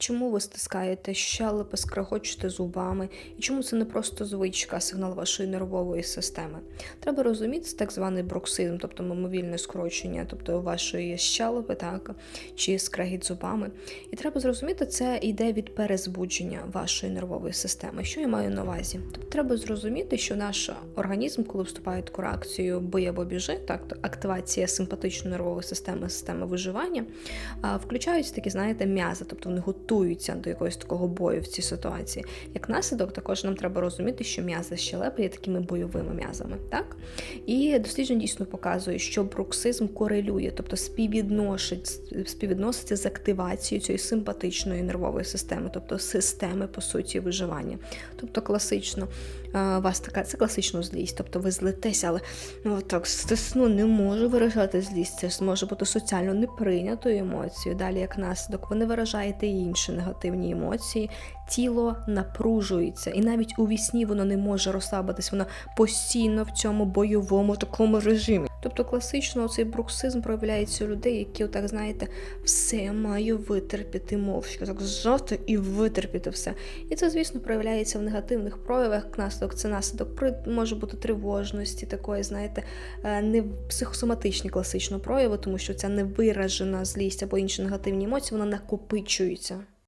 Чому ви стискаєте щелепи, скрегочете зубами? І чому це не просто звичка, а сигнал вашої нервової системи? Треба розуміти це так званий броксизм, тобто мимовільне скорочення, тобто вашої щелепи, так, чи скрегіт зубами. І треба зрозуміти, це йде від перезбудження вашої нервової системи. Що я маю на увазі? Тобто треба зрозуміти, що наш організм, коли вступає в таку реакцію бий або біжи, так, активація симпатичної нервової системи, системи виживання, включаються такі, знаєте, м'язи, тобто вони готуються до якогось такого бою в цій ситуації. Як наслідок, також нам треба розуміти, що м'язи щелепи є такими бойовими м'язами. Так? І дослідження дійсно показує, що бруксизм корелює, тобто співвідносить, співвідноситься з активацією цієї симпатичної нервової системи, тобто системи, по суті, виживання. Тобто класично, вас така це класична злість, тобто ви злитеся, але ну, так стисну, не можу виражати злість. Це може бути соціально неприйнятою емоцією. Далі, як наслідок, ви не виражаєте інші негативні емоції, тіло напружується, і навіть у вісні воно не може розслабитись, воно постійно в цьому бойовому такому режимі. Тобто класично цей бруксизм проявляється у людей, які, отак, знаєте, все маю витерпіти мовчки, так зжати і витерпіти все. І це, звісно, проявляється в негативних проявах. Наслідок це наслідок може бути тривожності, такої, знаєте, е, не психосоматичні класично прояви, тому що ця невиражена злість або інші негативні емоції, вона накопичується.